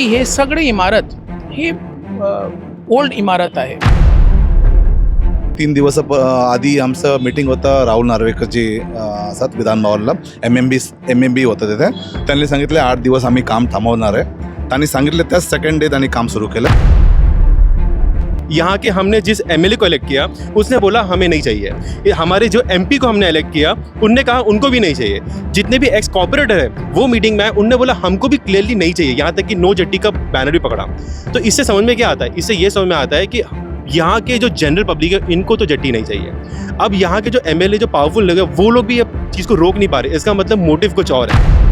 की हे सगळी इमारत ही ओल्ड इमारत आहे. तीन दिवस आधी आमचं मीटिंग होतं राहुल नार्वेकरची असतात विधान भवनला. M M B M M B होतं तिथे. त्यांनी सांगितले आठ दिवस आम्ही काम थांबवणार आहे. त्यांनी सांगितलं त्याच सेकंड डे त्यांनी काम सुरू केलं. यहाँ के हमने जिस एमएलए को इलेक्ट किया, उसने बोला, हमें नहीं चाहिए। हमारे जो एमपी को हमने इलेक्ट किया, उनने कहा, उनको भी नहीं चाहिए। जितने भी एक्स कॉपरेटर है, वो मीटिंग में आए, उनने बोला, हमको भी क्लियरली नहीं चाहिए, यहाँ तक कि नो जट्टी का बैनर भी पकड़ा। तो इससे समझ में क्या आता है? इससे ये समझ में आता है कि यहाँ के जो जनरल पब्लिक है, इनको तो जट्टी नहीं चाहिए। अब यहाँ के जो एमएलए जो पावरफुल लोग हैं, वो लोग भी अब चीज़ को रोक नहीं पा रहे। इसका मतलब मोटिव कुछ और है।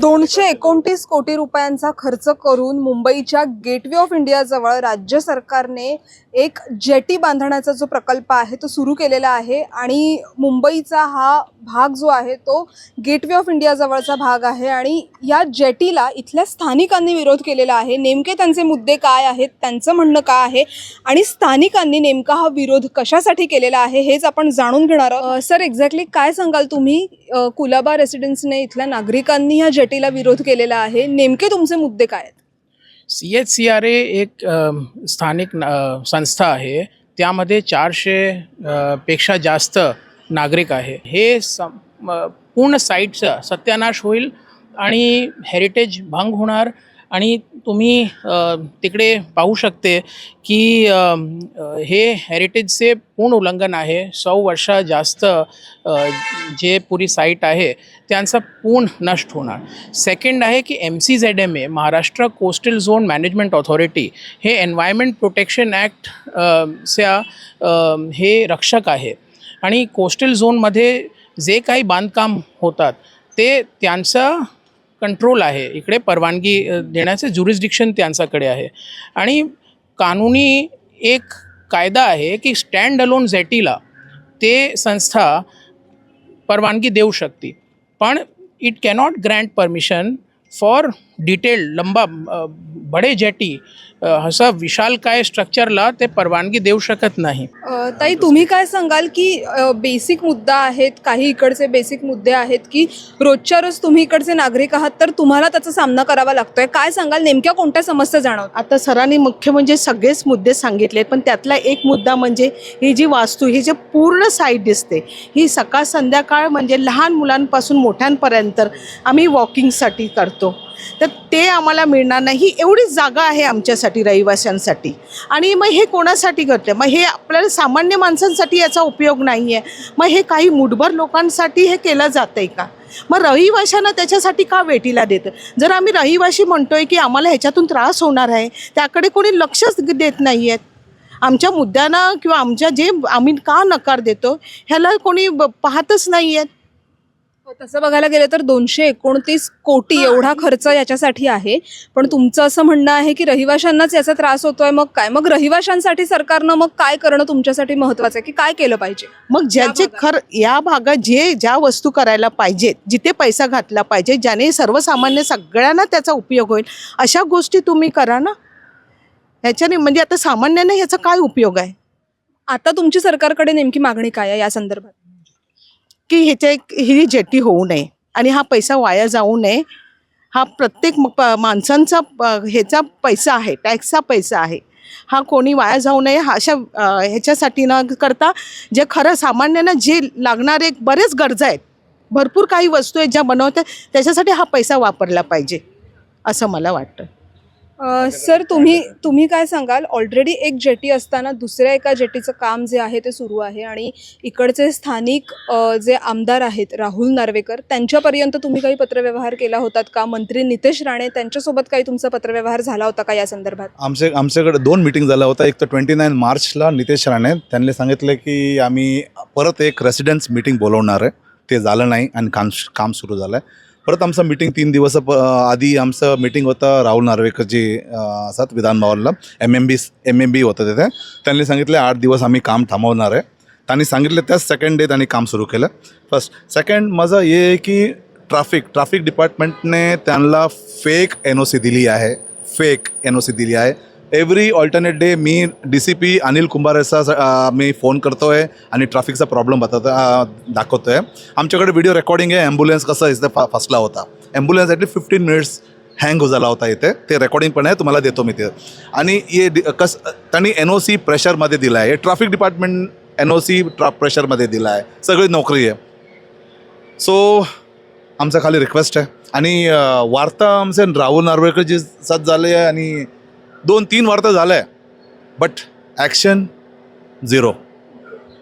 दोनशे एकोणतीस कोटी रुपयांचा खर्च करून मुंबईच्या गेटवे ऑफ इंडियाजवळ राज्य सरकारने एक जेटी बांधण्याचा जो प्रकल्प आहे तो सुरू केलेला आहे आणि मुंबईचा हा भाग जो आहे तो गेटवे ऑफ इंडियाजवळचा भाग आहे आणि या जेटीला इथल्या स्थानिकांनी विरोध केलेला आहे. नेमके त्यांचे मुद्दे काय आहेत त्यांचं म्हणणं काय आहे आणि स्थानिकांनी नेमका हा विरोध कशासाठी केलेला आहे हेच आपण जाणून घेणार आहोत. सर एक्झॅक्टली काय सांगाल तुम्ही? कुलाबा रेसिडेन्सने इथल्या नागरिकांनी ह्या पार्टीला विरोध केलेला आहे. नेमके तुमचे मुद्दे काय आहेत? C H C R A एक अ, स्थानिक न संस्था आहे. त्यामध्ये चारशे अ, पेक्षा जास्त नागरिक आहे. हे सम पूर्ण साईटचा सत्यानाश होईल आणि हेरिटेज भंग होणार. आणि तुम्ही तिकडे पाहू शकते की हे हेरिटेजचे पूर्ण उल्लंघन आहे. सौ वर्षा जास्त जे पुरी साईट आहे त्यांचा पूर्ण नष्ट होणार. सेकंड आहे की M C Z M A Maharashtra coastal zone management authority हे एन्व्हायरमेंट प्रोटेक्शन ॲक्ट च्या हे रक्षक आहे. आणि कोस्टल झोनमध्ये जे काही बांधकाम होतात ते त्यांचं कंट्रोल आहे. इकडे परवानगी देण्याचे ज्युरिस्डिक्शन त्यांच्याकडे आहे. आणि कानूनी एक कायदा आहे की स्टँड अलोन झेटीला ते संस्था परवानगी देऊ शकते. पण it cannot grant permission for detail लंबा बडे जेटी असं विशालकाय स्ट्रक्चरला ते परवानगी देऊ शकत नाही. ताई तुम्ही काय सांगाल की बेसिक मुद्दा आहेत काही इकडचे बेसिक मुद्दे आहेत की रोजच्या रोज तुम्ही इकडचे नागरिक आहात तर तुम्हाला त्याचा सामना करावा लागतोय. काय सांगाल नेमक्या कोणत्या समस्या जाणवतात? आता सरांनी मुख्य म्हणजे सगळेच मुद्दे सांगितले पण त्यातला एक मुद्दा म्हणजे ही जी वास्तू ही जी पूर्ण साईट दिसते ही सकाळ संध्याकाळ म्हणजे लहान मुलांपासून मोठ्यांपर्यंत आम्ही वॉकिंगसाठी करतो. तर ते आम्हाला मिळणार नाही. ही एवढीच जागा आहे आमच्यासाठी रहिवाशांसाठी. आणि मग हे कोणासाठी करते मग हे आपल्याला सामान्य माणसांसाठी याचा उपयोग नाही आहे मग हे काही मुठभर लोकांसाठी हे केलं जातं आहे का? मग रहिवाशांना त्याच्यासाठी का वेटीला देतं? जर आम्ही रहिवाशी म्हणतोय की आम्हाला ह्याच्यातून त्रास होणार आहे त्याकडे कोणी लक्षच देत नाही आहेत आमच्या मुद्द्यांना किंवा आमच्या जे आम्ही का नकार देतो ह्याला कोणी ब- पाहतच नाही आहेत तसं बघायला गेलं तर दोनशे एकोणतीस कोटी एवढा खर्च याच्यासाठी आहे. पण तुमचं असं म्हणणं आहे की रहिवाशांनाच याचा त्रास होतोय मग काय? मग रहिवाशांसाठी सरकारनं मग काय करणं तुमच्यासाठी महत्वाचं आहे की काय केलं पाहिजे? मग ज्याचे. खर या भागात जे ज्या वस्तू करायला पाहिजेत जिथे पैसा घातला पाहिजे ज्याने सर्वसामान्य सगळ्यांना त्याचा उपयोग होईल अशा गोष्टी तुम्ही करा ना. ह्याच्याने म्हणजे आता सामान्याने ह्याचा काय उपयोग आहे? आता तुमची सरकारकडे नेमकी मागणी काय आहे या संदर्भात? की ह्याच्या एक ही जेटी होऊ नये. आणि हा पैसा वाया जाऊ नये. हा प्रत्येक म- प- माणसांचा प- ह्याचा पैसा आहे टॅक्सचा पैसा आहे. हा कोणी वाया जाऊ नये हा अशा ह्याच्यासाठी न करता जे खरं सामान्यांना जे लागणारे बरेच गरजा आहेत भरपूर काही वस्तू आहेत ज्या बनवतात त्याच्यासाठी हा पैसा वापरला पाहिजे असं मला वाटतं. सर तुम्ही तुम्ही काय सांगाल? ऑलरेडी एक जेटी असताना दुसऱ्या एका जेटीचं काम जे आहे ते सुरू आहे आणि इकडचे स्थानिक जे आमदार आहेत राहुल नार्वेकर त्यांच्यापर्यंत तुम्ही काही पत्रव्यवहार केला होतात का? मंत्री नितेश राणे त्यांच्यासोबत काही तुमचा पत्रव्यवहार झाला होता का या संदर्भात? आमचे आमच्याकडे दोन मीटिंग झाला होता एक तर ट्वेंटी नाईन मार्चला नितेश राणे त्यांनी सांगितलं की आम्ही परत एक रेसिडेन्स मीटिंग बोलवणार आहे. ते झालं नाही आणि काम काम सुरू झालं आहे परत आमचं मीटिंग तीन दिवस आधी आमचं मीटिंग होतं राहुल नार्वेकरजी जी असतात विधान भवनला M M B M M B होतं तिथे. त्यांनी सांगितले आठ दिवस आम्ही काम थांबवणार आहे. त्यांनी सांगितलं त्याच सेकंड डे त्यांनी काम सुरू केलं. फर्स्ट सेकंड माझं हे आहे की ट्राफिक ट्राफिक डिपार्टमेंटने त्यांना फेक एन ओ सी दिली आहे. फेक एन ओ सी दिली आहे. एव्हरी ऑल्टरनेट डे मी डी सी पी अनिल कुंभारेचा मी फोन करतो आहे आणि ट्रॅफिकचा प्रॉब्लेम बतात दाखवतो आहे आमच्याकडे व्हिडिओ रेकॉर्डिंग आहे ॲम्ब्युलन्स कसं इथे फा फसला होता. Ambulance at least fifteen minutes hang झाला होता इथे. ते रेकॉर्डिंग पण आहे तुम्हाला देतो मी ते. आणि हे कस त्यांनी एन ओ सी प्रेशरमध्ये दिला आहे traffic department N O C ट्रा प्रेशरमध्ये दिला आहे सगळी नोकरी आहे. सो आमचा खाली रिक्वेस्ट आहे. आणि uh, वार्ता आमचे राहुल नार्वेकरजी साथ झाले आहे आणि दोन तीन वार्ता झाल्या. आहे बट ॲक्शन झिरो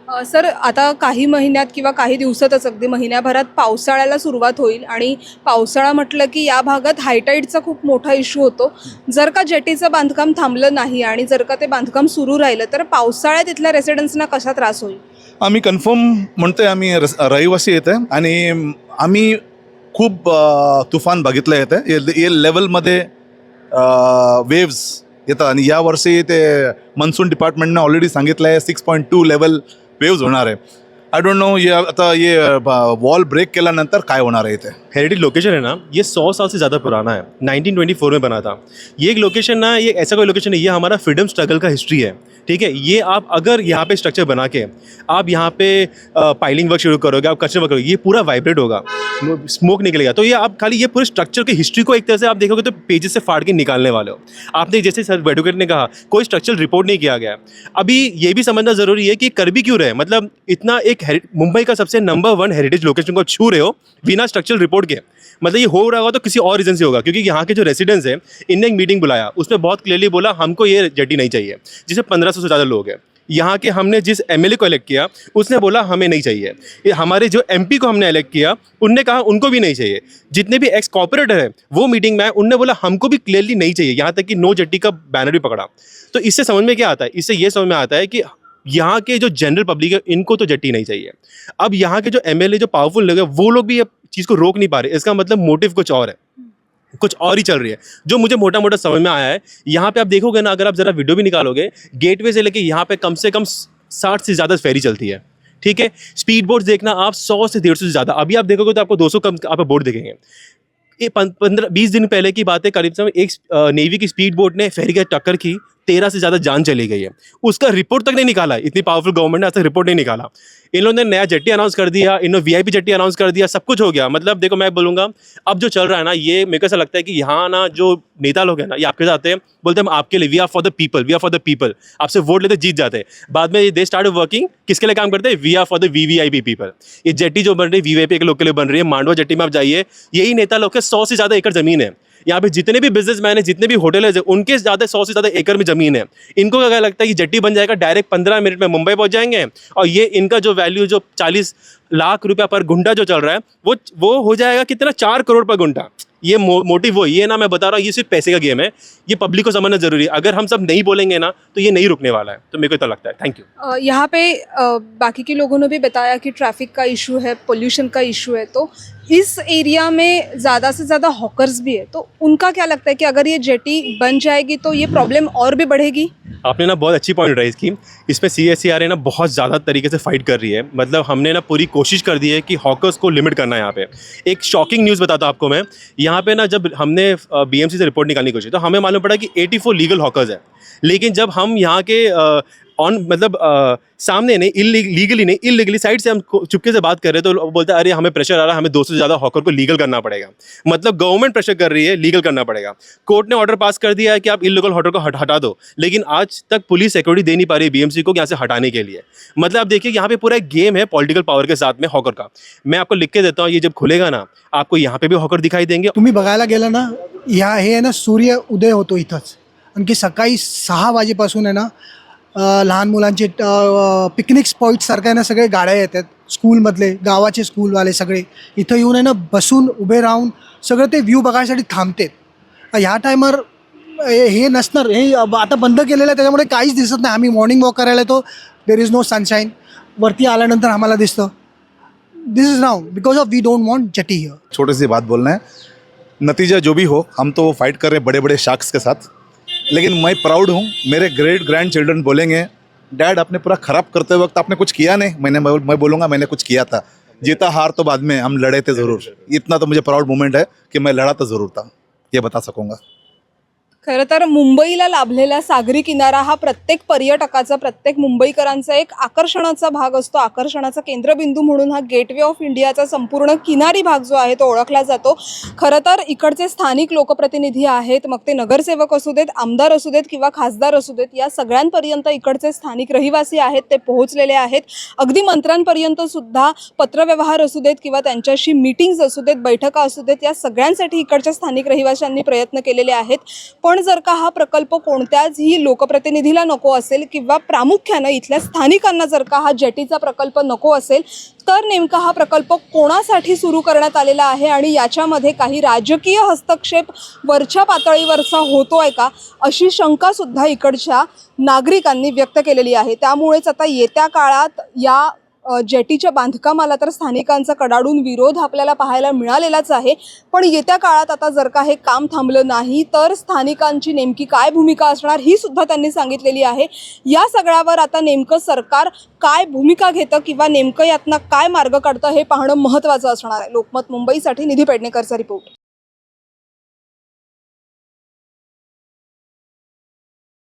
अ, सर आता काही महिन्यात किंवा काही दिवसातच अगदी महिन्याभरात पावसाळ्याला सुरुवात होईल आणि पावसाळा म्हटलं की या भागात हायटाईडचा खूप मोठा इश्यू होतो. जर का जेटीचं बांधकाम थांबलं नाही आणि जर का ते बांधकाम सुरू राहिलं तर पावसाळ्यात इथल्या रेसिडेंट्सना कसा त्रास होईल? आम्ही कन्फर्म म्हणतोय आम्ही रस रहिवासी येते आणि आम्ही खूप अ, तुफान बघितलं येतं हे हे लेवलमध्ये वेव्स येतात आणि यावर्षी ते मन्सून डिपार्टमेंटने ऑलरेडी सांगितलं आहे six point two level waves होणार आहे. आय डोंट नो ये आता ये वॉल ब्रेक केल्यानंतर काय होणार आहे इथे? हेरिटेज लोकेशन है ना, ये सौ साल से ज़्यादा पुराना है। 1924 में बना था। ये एक लोकेशन ना, ये ऐसा कोई लोकेशन नहीं, ये हमारा फ्रीडम स्ट्रगल का हिस्ट्री है। ठीक है? ये आप अगर यहाँ पे स्ट्रक्चर बना के, आप यहाँ पे पाइलिंग वर्क शुरू करोगे, आप कचरे वर्क करोगे, ये पूरा वाइब्रेट होगा। स्मोक निकलेगा। तो ये आप खाली ये पूरे स्ट्रक्चर की हिस्ट्री को एक तरह से आप देखोगे तो पेजेस से फाड़ के निकालने वाले हो। आपने जैसे सर एडवोकेट ने कहा, कोई स्ट्रक्चर रिपोर्ट नहीं किया गया अभी ये भी समझना ज़रूरी है कि कर भी क्यों रहे मतलब इतना एक मुंबई का सबसे नंबर वन हेरिटेज लोकेशन को छू रहे हो, बिना स्ट्रक्चर रिपोर्ट के मतलब ये हो रहा होगा तो किसी और रीज़न से होगा, क्योंकि यहाँ के जो रेसिडेंट्स हैं, इनने एक मीटिंग बुलाया। उसमें बहुत क्लियरली बोला, हमको ये जेटी नहीं चाहिए, जिसे पंद्रह सौ से ज़्यादा लोग हैं। यहाँ के हमने जिस एमएलए को इलेक्ट किया, उसने बोला, हमें नहीं चाहिए। ये हमारे जो एमपी को हमने इलेक्ट किया, उनने कहा, उनको भी नहीं चाहिए। जितने भी एक्स कॉपरेटर है, वो मीटिंग में आए, उनने बोला, हमको भी क्लियरली नहीं चाहिए, यहाँ तक कि नो जट्टी का बैनर भी पकड़ा। तो इससे समझ में क्या आता है? इससे ये समझ में आता है कि यहाँ के जो जनरल पब्लिक है, इनको तो जट्टी नहीं चाहिए। अब यहाँ के जो एमएलए जो पावरफुल लोग हैं, वो लोग भी ये चीज़ को रोक नहीं पा रहे। इसका मतलब मोटिव कुछ और है। कुछ और ही चल रही है। जो मुझे मोटा मोटा समझ में आया है, यहाँ पे आप देखोगे ना, अगर आप ज़रा वीडियो भी निकालोगे गेटवे से लेके यहाँ पे कम से कम साठ से ज़्यादा फेरी चलती है। ठीक है? स्पीड बोर्ड देखना आप सौ से डेढ़ सौ से ज़्यादा। अभी आप देखोगे तो आपको दो सौ कम आप बोर्ड देखेंगे। पंद्रह, बीस दिन पहले की बात है, करीब से एक नेवी की स्पीड बोट ने फेरी का टक्कर की। तेरह से ज़्यादा जान चली गई है। उसका रिपोर्ट तक नहीं निकाला इतनी पावरफुल गवर्नमेंट ने आज तक रिपोर्ट नहीं निकाला। इन लोगों ने नया जट्टी अनाउंस कर दिया इन्होंने वीआईपी जट्टी अनाउंस कर दिया, सब कुछ हो गया। मतलब देखो मैं बोलूँगा, अब जो चल रहा है ना, ये मेरे को ऐसा लगता है कि यहाँ ना जो नेता लोग हैं ना, ये आपके साथ आते हैं, बोलते हम आपके लिए we are for the people we are for the people आपसे वोट लेते जीत जाते बाद में दे स्टार्ट वर्किंग किसके लिए काम करते हैं? We are for the V V I P people ये जट्टी जो बन रही है वी वी आई पी के लोग के लिए बन रही है, मांडवा जट्टी में आप जाइए, यही नेता लोग के सौ से ज़्यादा एकड़ ज़मीन है। यहाँ पे जितने भी बिजनेसमैन है, जितने भी होटल है, उनके ज़्यादा सौ से ज़्यादा एकड़ में ज़मीन है। इनको क्या लगता है कि जट्टी बन जाएगा डायरेक्ट पंद्रह मिनट में मुंबई पहुँच जाएँगे? और ये इनका जो वैल्यू जो चालीस लाख रुपया पर गुंडा जो चल रहा है, वो वो हो जाएगा कितना? चार करोड़ पर गुंडा ये मो, मोटिव वो ये ना मैं बता रहा हूँ ये सिर्फ़ पैसे का गेम है। ये पब्लिक को समझना ज़रूरी है। अगर हम सब नहीं बोलेंगे ना तो ये नहीं रुकने वाला है। तो मेरे को तो लगता है। थैंक यू यहाँ पे अ, बाकी के लोगों ने भी बताया कि ट्रैफ़िक का इशू है पोल्यूशन का इशू है। तो इस एरिया में ज़्यादा से ज़्यादा हॉकर्स भी है। तो उनका क्या लगता है कि अगर ये जेटी बन जाएगी तो ये प्रॉब्लम और भी बढ़ेगी? आपने ना बहुत अच्छी पॉइंट राइज की इस पर सी एस सी आर ना बहुत ज़्यादा तरीके से फाइट कर रही है। मतलब हमने ना पूरी कोशिश कर दी है कि हॉकर्स को लिमिट करना है यहाँ पे। एक शॉकिंग न्यूज़ बताता हूँ आपको मैं। यहाँ पे ना जब हमने बी एम सी से रिपोर्ट निकालने की कोशिश तो हमें मालूम पड़ा कि 84 लीगल हॉकर्स है। लेकिन जब हम यहाँ के ऑन मतलब अ, सामने नहीं लीगली नहीं इलीगली साइड से हम चुपके से बात कर रहे तो बोलते हैं अरे हमें प्रेशर आ रहा है हमें दो सौ से ज़्यादा हॉकर को लीगल करना पड़ेगा। मतलब गवर्नमेंट प्रेशर कर रही है लीगल करना पड़ेगा। कोर्ट ने ऑर्डर पास कर दिया है कि आप इलीगल हॉटर को हट, हटा दो लेकिन आज तक पुलिस सिक्योरिटी दे नहीं पा रही बीएमसी को यहाँ से हटाने के लिए। मतलब आप देखिए यहाँ पे पूरा गेम है पॉलिटिकल पावर के साथ में हॉकर का। मैं आपको लिख के देता हूँ ये जब खुलेगा ना आपको यहाँ पे भी हॉकर दिखाई देंगे। तुम्ही बघायला गेला ना ह्या हे ना सूर्य उदय होतो इथंच. आणखी सकाळी सहा वाजेपासून आहे ना लहान मुलांचे पिकनिक स्पॉईटसारखं आहे ना सगळे गाड्या येतात. स्कूलमधले गावाचे स्कूलवाले सगळे. इथं येऊन आहे ना बसून उभे राहून सगळं ते व्ह्यू बघायसाठी थांबतात. ह्या टायमावर हे नसणार. हे आता बंद केलेलं आहे त्याच्यामुळे काहीच दिसत नाही. आम्ही मॉर्निंग वॉक करायला येतो. देर इज नो सनशाईन वरती आल्यानंतर आम्हाला दिसतं. This is now because of we don't want jetty here छोटी सी बात बोलना है नतीजा जो भी हो हम तो फाइट कर रहे हैं बड़े बड़े शार्क्स के साथ. लेकिन मैं प्राउड हूँ, मेरे ग्रेट ग्रैंड चिल्ड्रन बोलेंगे डैड आपने पूरा खराब करते वक्त आपने कुछ किया नहीं? मैंने मैं बोलूँगा, मैंने कुछ किया था। जीता हार तो बाद में, हम लड़े थे ज़रूर। इतना तो मुझे प्राउड मोमेंट है कि मैं लड़ा तो ज़रूर था। ये बता सकूँगा? खरं तर मुंबईला लाभलेला सागरी किनारा हा प्रत्येक पर्यटकाचा प्रत्येक मुंबईकरांचा एक आकर्षणाचा भाग असतो. आकर्षणाचा केंद्रबिंदू म्हणून हा गेटवे ऑफ इंडियाचा संपूर्ण किनारी भाग जो आहे तो ओळखला जातो. खरं तर इकडचे स्थानिक लोकप्रतिनिधी आहेत मग ते नगरसेवक असू देत आमदार असू देत किंवा खासदार असू देत या सगळ्यांपर्यंत इकडचे स्थानिक रहिवासी आहेत ते पोहोचलेले आहेत. अगदी मंत्र्यांपर्यंत सुद्धा पत्रव्यवहार असू देत किंवा त्यांच्याशी मीटिंग्ज असू देत बैठका असू देत या सगळ्यांसाठी इकडच्या स्थानिक रहिवाशांनी प्रयत्न केलेले आहेत. पण जर का हा प्रकल्प कोणत्याचही लोकप्रतिनिधीला नको असेल किंवा प्रामुख्यानं इथल्या स्थानिकांना जर का हा जेटीचा प्रकल्प नको असेल तर नेमका हा प्रकल्प कोणासाठी सुरू करण्यात आलेला आहे आणि याच्यामध्ये काही राजकीय हस्तक्षेप वरच्या पातळीवरचा होतो आहे का अशी शंकासुद्धा इकडच्या नागरिकांनी व्यक्त केलेली आहे. त्यामुळेच आता येत्या काळात या जेटीच्या बांधकामाला तर स्थानिकांचा कडाडून विरोध आपल्याला पाहायला मिळालेलाच आहे. पण येत्या काळात आता जर का हे काम थांबलं नाही तर स्थानिकांची नेमकी काय भूमिका असणार ही सुद्धा त्यांनी सांगितलेली आहे. या सगळ्यावर आता नेमकं सरकार काय भूमिका घेतं किंवा नेमकं यातनं काय मार्ग काढतं हे पाहणं महत्त्वाचं असणार आहे. लोकमत मुंबईसाठी निधी पेडणेकरचा रिपोर्ट.